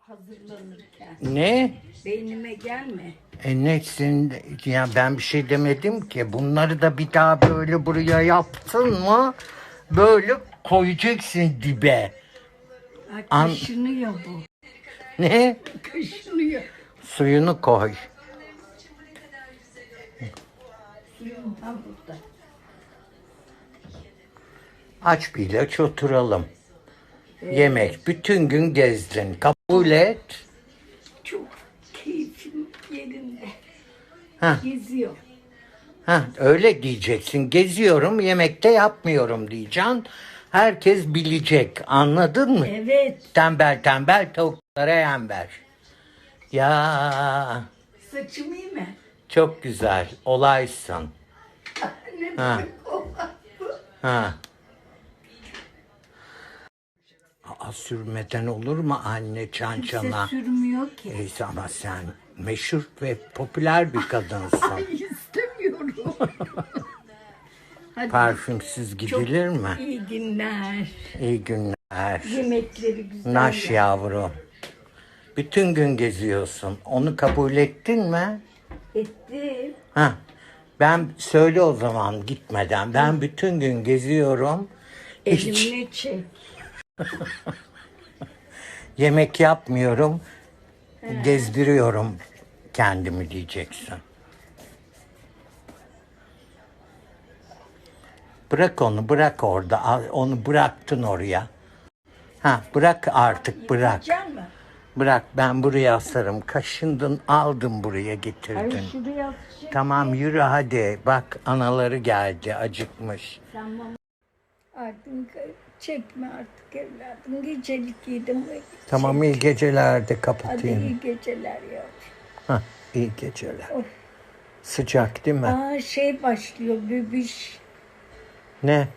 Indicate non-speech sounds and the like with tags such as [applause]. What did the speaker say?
hazırlanırken. Ne? Beynime gelme. E ne sen, ya ben bir şey demedim ki. Bunları da bir daha böyle buraya yaptın mı? Böyle koyacaksın dibe. Ay, An- kaşınıyor bu. Ne? [laughs] Kaşınıyor. Suyunu koy. Suyum tam burada. Aç bir ilaç oturalım. Yemek. Bütün gün gezdin. Et. Çok keyfim yerinde. Heh. Geziyor. Ha öyle diyeceksin. Geziyorum, yemekte yapmıyorum diyeceksin. Herkes bilecek. Anladın mı? Evet. Tembel tembel tavuklara yem ver. Ya Saçım iyi mi? çok güzel. Olaysın. [laughs] Ne Ha. Ha. Aa, sürmeden olur mu anne çan Kimse çana? sürmüyor ki. Neyse ama sen meşhur ve popüler bir kadınsın. Ay istemiyorum. [laughs] Hadi Parfümsüz gidilir mi? iyi günler. İyi günler. Yemekleri güzel. Naş yavrum. Bütün gün geziyorsun. Onu kabul ettin mi? Ettim. Ha. Ben söyle o zaman gitmeden. Ben bütün gün geziyorum. Hiç Elimle çek. Yemek yapmıyorum. Gezdiriyorum kendimi diyeceksin. Bırak onu, bırak orada. Onu bıraktın oraya. Ha, bırak artık, bırak. Bırak ben buraya asarım. Kaşındın aldım buraya Ay getirdin. Tamam yürü hadi. Bak anaları geldi acıkmış. Artık çekme artık evladım. Gecelik yedim. Tamam iyi geceler de Hadi kapatayım. iyi geceler ya. Hah, iyi geceler. Of. Sıcak değil mi? Aa şey başlıyor bebiş. Ne?